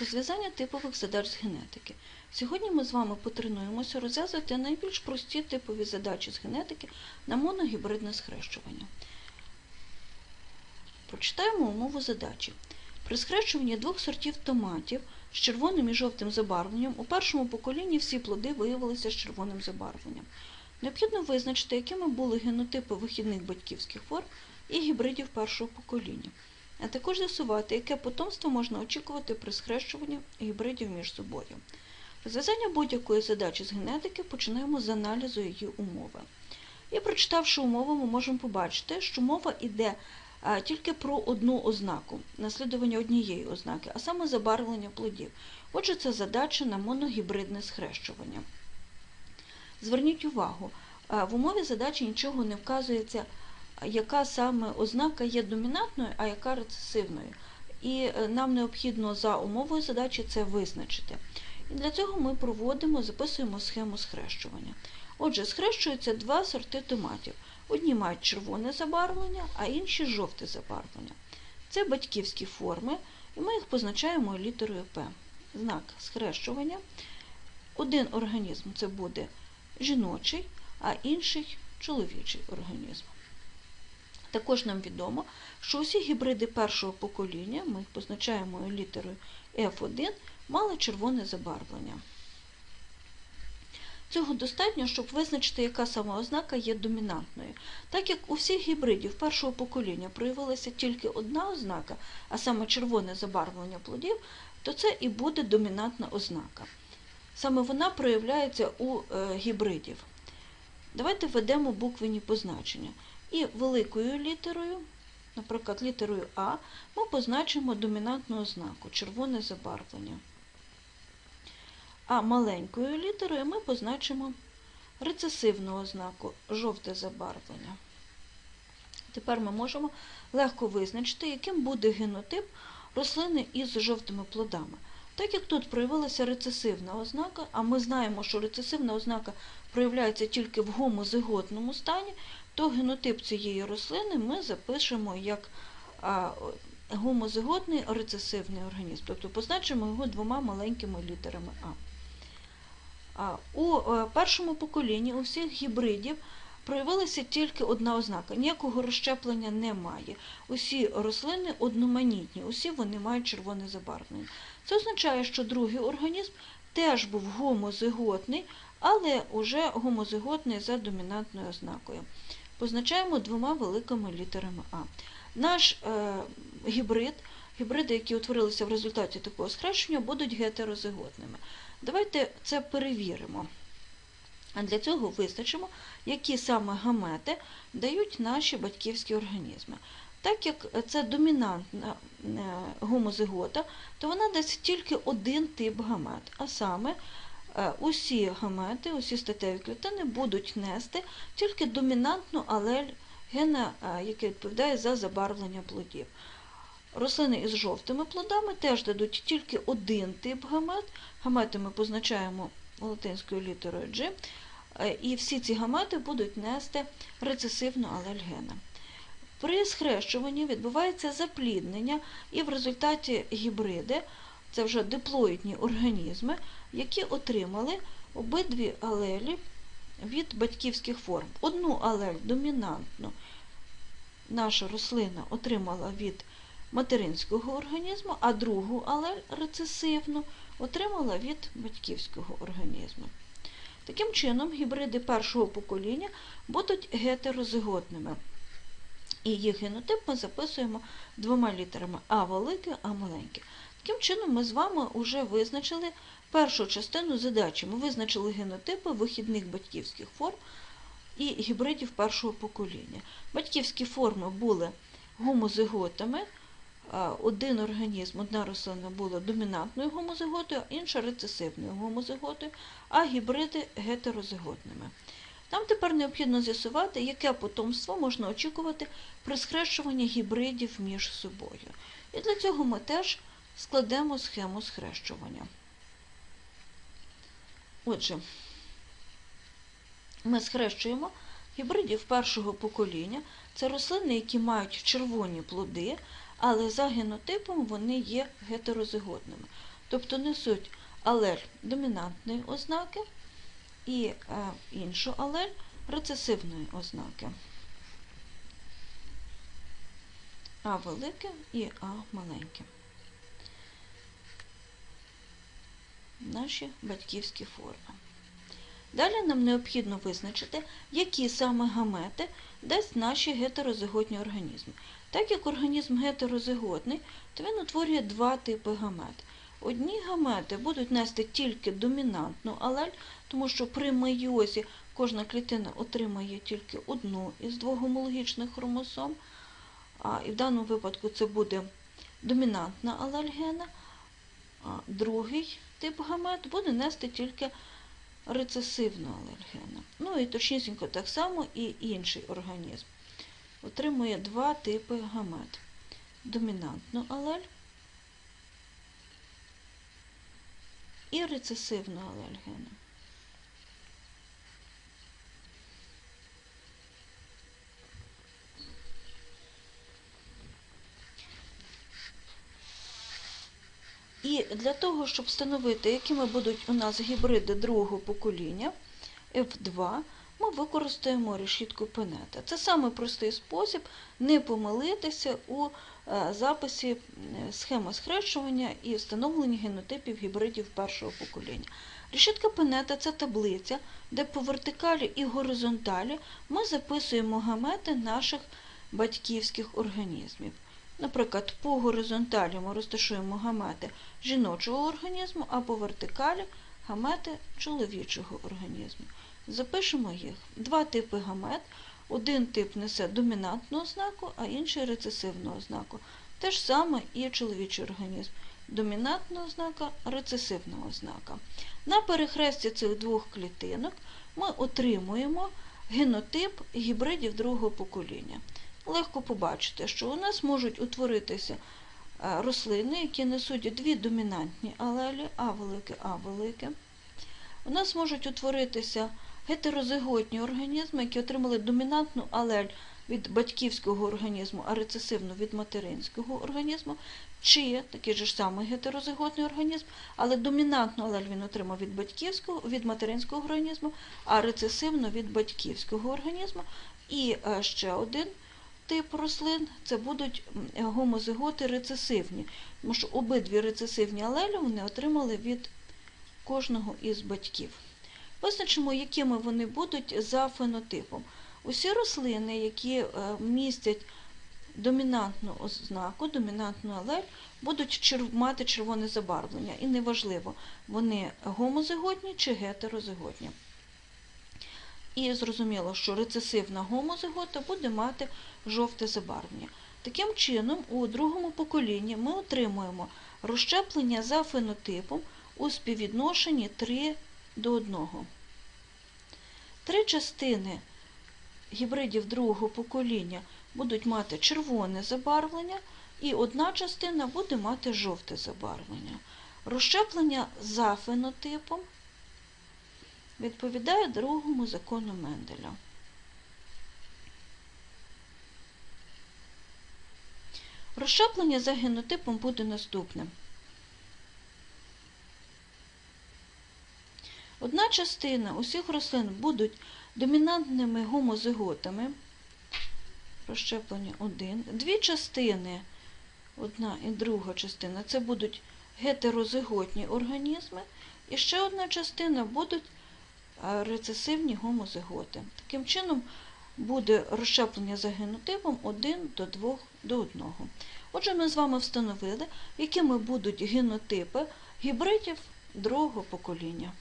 Розв'язання типових задач з генетики. Сьогодні ми з вами потренуємося розв'язувати найбільш прості типові задачі з генетики на моногібридне схрещування. Прочитаємо умову задачі. При схрещуванні двох сортів томатів з червоним і жовтим забарвленням у першому поколінні всі плоди виявилися з червоним забарвленням. Необхідно визначити, якими були генотипи вихідних батьківських форм і гібридів першого покоління, а також з'ясувати, яке потомство можна очікувати при схрещуванні гібридів між собою. Розв'язання будь-якої задачі з генетики починаємо з аналізу її умови. І прочитавши умову, ми можемо побачити, що мова йде тільки про одну ознаку, наслідування однієї ознаки, а саме забарвлення плодів. Отже, це задача на моногібридне схрещування. Зверніть увагу, в умові задачі нічого не вказується, яка саме ознака є домінантною, а яка рецесивною. І е, нам необхідно за умовою задачі це визначити. І для цього ми проводимо, записуємо схему схрещування. Отже, схрещуються два сорти томатів. Одні мають червоне забарвлення, а інші жовте забарвлення. Це батьківські форми, і ми їх позначаємо літерою П. Знак схрещування. Один організм це буде жіночий, а інший чоловічий організм. Також нам відомо, що усі гібриди першого покоління, ми їх позначаємо літерою F1, мали червоне забарвлення. Цього достатньо, щоб визначити, яка саме ознака є домінантною. Так як у всіх гібридів першого покоління проявилася тільки одна ознака, а саме червоне забарвлення плодів, то це і буде домінантна ознака. Саме вона проявляється у е, гібридів. Давайте введемо буквені позначення. І великою літерою, наприклад, літерою А, ми позначимо домінантну ознаку червоне забарвлення. А маленькою літерою ми позначимо рецесивну ознаку жовте забарвлення. Тепер ми можемо легко визначити, яким буде генотип рослини із жовтими плодами. Так як тут проявилася рецесивна ознака, а ми знаємо, що рецесивна ознака проявляється тільки в гомозиготному стані, то генотип цієї рослини ми запишемо як гомозиготний рецесивний організм, тобто позначимо його двома маленькими літерами А. У е, першому поколінні у всіх гібридів проявилася тільки одна ознака. Ніякого розщеплення немає. Усі рослини одноманітні, усі вони мають червоне забарвлення. Це означає, що другий організм теж був гомозиготний, але уже гомозиготний за домінантною ознакою. Позначаємо двома великими літерами А. Наш е, гібрид, гібриди, які утворилися в результаті такого схрещення, будуть гетерозиготними. Давайте це перевіримо. А для цього визначимо, які саме гамети дають наші батьківські організми. Так як це домінантна гомозигота, то вона дасть тільки один тип гамет, а саме усі гамети, усі статеві клітини будуть нести тільки домінантну алель гена, який відповідає за забарвлення плодів. Рослини із жовтими плодами теж дадуть тільки один тип гамет. Гамети ми позначаємо латинською літерою G, і всі ці гамети будуть нести рецесивну алель гена. При схрещуванні відбувається запліднення, і в результаті гібриди, це вже диплоїдні організми, які отримали обидві алелі від батьківських форм. Одну алель домінантну наша рослина отримала від материнського організму, а другу алель рецесивну отримала від батьківського організму. Таким чином, гібриди першого покоління будуть гетерозиготними. І їх генотип ми записуємо двома літерами А велике, А маленьке. Таким чином, ми з вами вже визначили першу частину задачі. Ми визначили генотипи вихідних батьківських форм і гібридів першого покоління. Батьківські форми були гомозиготами. Один організм, одна рослина була домінантною гомозиготою, інша рецесивною гомозиготою, а гібриди гетерозиготними. Нам тепер необхідно з'ясувати, яке потомство можна очікувати при схрещуванні гібридів між собою. І для цього ми теж складемо схему схрещування. Отже, ми схрещуємо гібридів першого покоління. Це рослини, які мають червоні плоди, але за генотипом вони є гетерозиготними. тобто несуть алель домінантної ознаки і е, іншу алель рецесивної ознаки. А велике і А маленьке. Наші батьківські форми. Далі нам необхідно визначити, які саме гамети дасть наші гетерозиготні організми. Так як організм гетерозиготний, то він утворює два типи гамет. Одні гамети будуть нести тільки домінантну алель, тому що при мейозі кожна клітина отримає тільки одну із двох гомологічних хромосом, а, і в даному випадку це буде домінантна алель гена, другий тип гамет буде нести тільки рецесивну алергену. Ну і точнісінько так само і інший організм. Отримує два типи гамет. Домінантну алель і рецесивну алергену. І для того, щоб встановити, якими будуть у нас гібриди другого покоління F2, ми використаємо решітку Пенета. Це саме простий спосіб не помилитися у е, записі схеми схрещування і встановлення генотипів гібридів першого покоління. Решітка Пенета це таблиця, де по вертикалі і горизонталі ми записуємо гамети наших батьківських організмів. Наприклад, по горизонталі ми розташуємо гамети жіночого організму, а по вертикалі гамети чоловічого організму. Запишемо їх. Два типи гамет. Один тип несе домінантну ознаку, а інший рецесивну ознаку. Те ж саме і чоловічий організм. Домінантна ознака, рецесивна ознака. На перехресті цих двох клітинок ми отримуємо генотип гібридів другого покоління легко побачити, що у нас можуть утворитися е, рослини, які несуть дві домінантні алелі, А велике, А велике. У нас можуть утворитися гетерозиготні організми, які отримали домінантну алель від батьківського організму, а рецесивну від материнського організму, чи такий же ж самий гетерозиготний організм, але домінантну алель він отримав від батьківського, від материнського організму, а рецесивну від батьківського організму. І е, ще один тип рослин це будуть гомозиготи рецесивні, тому що обидві рецесивні алелі вони отримали від кожного із батьків. Визначимо, якими вони будуть за фенотипом. Усі рослини, які е, містять домінантну ознаку, домінантну алель, будуть мати червоне забарвлення. І неважливо, вони гомозиготні чи гетерозиготні. І зрозуміло, що рецесивна гомозигота буде мати жовте забарвлення. Таким чином, у другому поколінні ми отримуємо розщеплення за фенотипом у співвідношенні 3 до 1. Три частини гібридів другого покоління будуть мати червоне забарвлення, і одна частина буде мати жовте забарвлення. Розщеплення за фенотипом відповідає другому закону Менделя. Розщеплення за генотипом буде наступним. Одна частина усіх рослин будуть домінантними гомозиготами, розщеплення 1. Дві частини, одна і друга частина, це будуть гетерозиготні організми, і ще одна частина будуть рецесивні гомозиготи. Таким чином, буде розщеплення за генотипом 1 до 2 до 1. Отже, ми з вами встановили, якими будуть генотипи гібридів другого покоління.